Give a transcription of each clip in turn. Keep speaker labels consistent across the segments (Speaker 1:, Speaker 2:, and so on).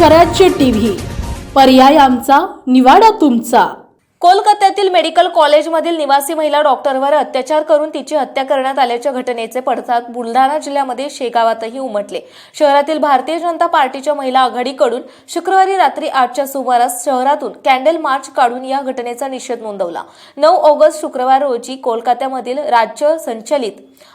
Speaker 1: स्वराज्य टीव्ही. पर्याय आमचा निवाडा तुमचा.
Speaker 2: कोलकात्यातील मेडिकल कॉलेजमधील निवासी महिला डॉक्टरवर अत्याचार करून तिची हत्या करण्यात आल्याच्या घटनेचे पडसाद बुलढाणा जिल्ह्यामध्ये शेगावातही उमटले. शहरातील भारतीय जनता पार्टीच्या महिला आघाडीकडून शुक्रवारी रात्री आठच्या सुमारास शहरातून कॅन्डल मार्च काढून या घटनेचा निषेध नोंदवला. नऊ ऑगस्ट शुक्रवार रोजी कोलकात्यामधील राज्य संचलित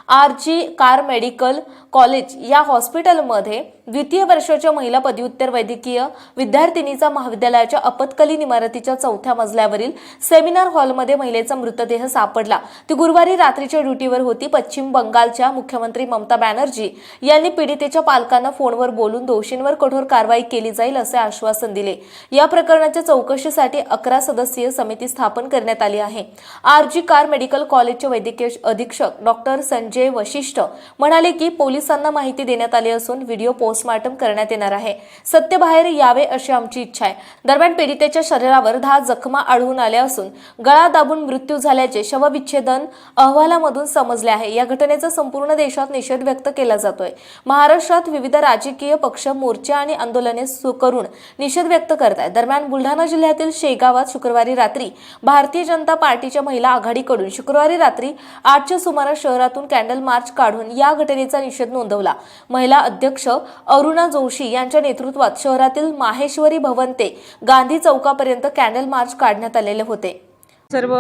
Speaker 2: R G Kar medical college या हॉस्पिटलमध्ये द्वितीय वर्षाच्या महिला पदव्युत्तर वैद्यकीय विद्यार्थिनीचा महाविद्यालयाच्या आपत्कालीन इमारतीच्या चौथ्या मजल्यावरील सेमिनार हॉलमध्ये महिलेचा मृतदेह सापडला. ती गुरुवारी रात्रीच्या ड्युटीवर होती. पश्चिम बंगालच्या मुख्यमंत्री ममता बॅनर्जी यांनी पीडितेच्या पालकांना फोनवर बोलून दोषींवर कठोर कारवाई केली जाईल असे आश्वासन दिले. या प्रकरणाच्या चौकशीसाठी अकरा सदस्यीय समिती स्थापन करण्यात आली आहे. आर जी कार मेडिकल कॉलेजचे वैद्यकीय अधीक्षक डॉक्टर संजय वशिष्ठ म्हणाले की पोलिसांना माहिती देण्यात आली असून व्हिडिओ पोस्टमार्टम करण्यात येणार आहे. सत्य बाहेर यावे अशी आमची इच्छा आहे. दरम्यान पीडितेच्या शरीरावर दहा जखमा आढळून आल्या असून गळा दाबून मृत्यू झाल्याचे शवविच्छेदन अहवालामधून समजले आहे. या घटनेचा संपूर्ण देशात निषेध व्यक्त केला जातोय. महाराष्ट्रात विविध राजकीय पक्ष मोर्चे आणि आंदोलने करून निषेध व्यक्त करत आहेत. दरम्यान बुलढाणा जिल्ह्यातील शेगावात शुक्रवारी रात्री भारतीय जनता पार्टीच्या महिला आघाडीकडून शुक्रवारी रात्री आठच्या सुमारास शहरातून कॅन्डल मार्च काढून या घटनेचा निषेध नोंदवला. महिला अध्यक्ष अरुणा जोशी यांच्या नेतृत्वात शहरातील माहेश्वरी भवन ते गांधी चौकापर्यंत कॅन्डल मार्च काढण्यात आलेले होते.
Speaker 3: सर्व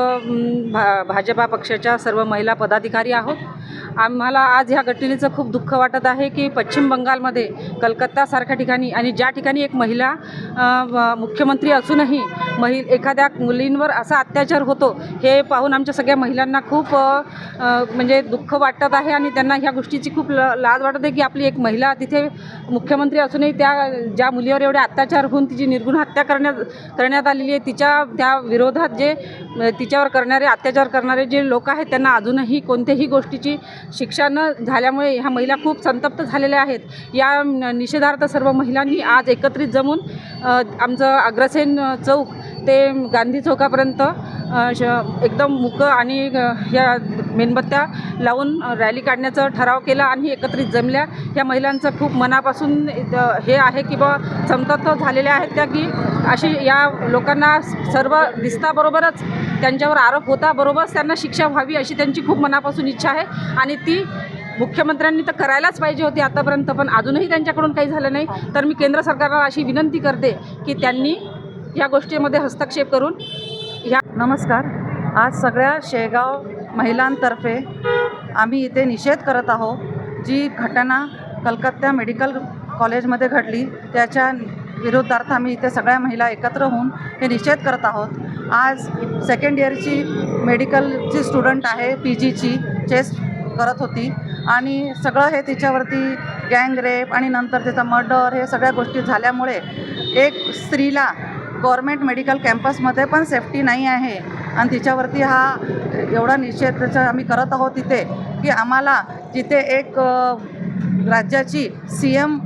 Speaker 3: भा भाजपा पक्षाच्या सर्व महिला पदाधिकारी आहोत. आम्हाला आज ह्या घटनेचं खूप दुःख वाटत आहे की पश्चिम बंगालमध्ये कलकत्तासारख्या ठिकाणी आणि ज्या ठिकाणी एक महिला मुख्यमंत्री असूनही महि एखाद्या मुलींवर असा अत्याचार होतो हे पाहून आमच्या सगळ्या महिलांना खूप म्हणजे दुःख वाटत आहे आणि त्यांना ह्या गोष्टीची खूप ल लाज वाटत आहे की आपली एक महिला तिथे मुख्यमंत्री असूनही त्या ज्या मुलीवर एवढे अत्याचार होऊन तिची निर्गुण हत्या करण्यात करण्यात आलेली आहे तिच्या त्या विरोधात जे तिच्यावर करणारे अत्याचार करणारे जे लोक आहेत त्यांना अजूनही कोणत्याही गोष्टीची शिक्षा न झाल्यामुळे ह्या महिला खूप संतप्त झालेल्या आहेत. या निषेधार्थ सर्व महिलांनी आज एकत्रित जमून आमचं अग्रसेन चौक ते गांधी चौकापर्यंत श- एकदम मुकं आणि या मेणबत्त्या लावून रॅली काढण्याचा ठराव केला आणि एकत्रित जमल्या. या महिलांचं खूप मनापासून हे आहे की बा समतत्व झालेल्या आहेत त्या की अशी या लोकांना सर्व दिसताबरोबरच त्यांच्यावर आरोप होता बरोबरच त्यांना शिक्षा व्हावी अशी त्यांची खूप मनापासून इच्छा आहे. आणि ती मुख्यमंत्र्यांनी तर करायलाच पाहिजे होती आतापर्यंत पण अजूनही त्यांच्याकडून काही झालं नाही. तर मी केंद्र सरकारला अशी विनंती करते की त्यांनी या गोष्टीमध्ये हस्तक्षेप करून ह्या
Speaker 4: नमस्कार. आज सगळ्या शेगाव महिलांतर्फे आम्ही इथे निषेध करत आहोत. जी घटना कलकत्ता मेडिकल कॉलेजमध्ये घडली त्याच्या विरोधार्थ आम्ही इथे सगळ्या महिला एकत्र होऊन हे निषेध करत आहोत. आज सेकंड इयरची मेडिकलची स्टुडंट आहे पी जीची चेस्ट करत होती आणि सगळं हे तिच्यावरती गँग रेप आणि नंतर तिचा मर्डर हे सगळ्या गोष्टी झाल्यामुळे एक स्त्रीला गव्हर्मेंट मेडिकल कॅम्पसमध्ये पण सेफ्टी नाही आहे. आणि तिच्यावरती हा एवढा निषेध त्याचा आम्ही करत आहोत तिथे की आम्हाला जिथे एक राज्याची सी एम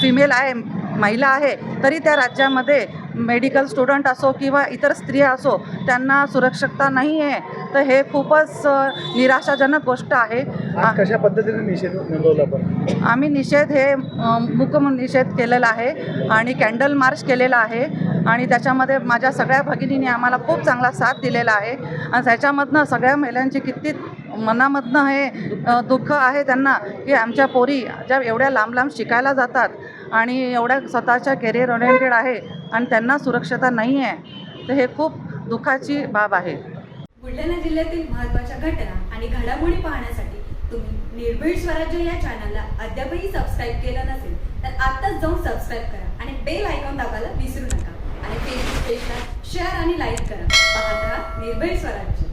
Speaker 4: फिमेल आहे महिला आहे तरी त्या राज्यामध्ये मेडिकल स्टुडंट असो किंवा इतर स्त्रिया असो त्यांना सुरक्षितता नाही आहे तर हे खूपच निराशाजनक गोष्ट आहे.
Speaker 5: कशा पद्धतीने निषेध नोंदवला
Speaker 4: आम्ही निषेध हे मूक निषेध केलेला आहे आणि कॅन्डल मार्च केलेला आहे आणि त्याच्यामध्ये माझ्या सगळ्या भगिनींनी आम्हाला खूप चांगला साथ दिलेला आहे. आणि त्याच्यामधनं सगळ्या महिलांची किती मनामधनं हे दुःख आहे त्यांना की आमच्या पोरी ज्या एवढ्या लांब लांब शिकायला जातात आणि एवढ्या स्वतःच्या करिअर ओरिएंटेड आहे आणि त्यांना सुरक्षता नाही आहे तर हे खूप दुःखाची बाब आहे.
Speaker 6: बुलढाणा जिल्ह्यातील महत्त्वाच्या घटना आणि घडामोडी पाहण्यासाठी तुम्ही निर्भीड स्वराज्य या चॅनलला अद्यापही सबस्क्राईब केलं नसेल तर आत्ताच जाऊन सबस्क्राईब करा आणि बेल आयकॉन दाबायला विसरू नका. आणि फेसबुक पेजला शेअर आणि लाईक करा. पाहत राहा निर्भीड स्वराज्य.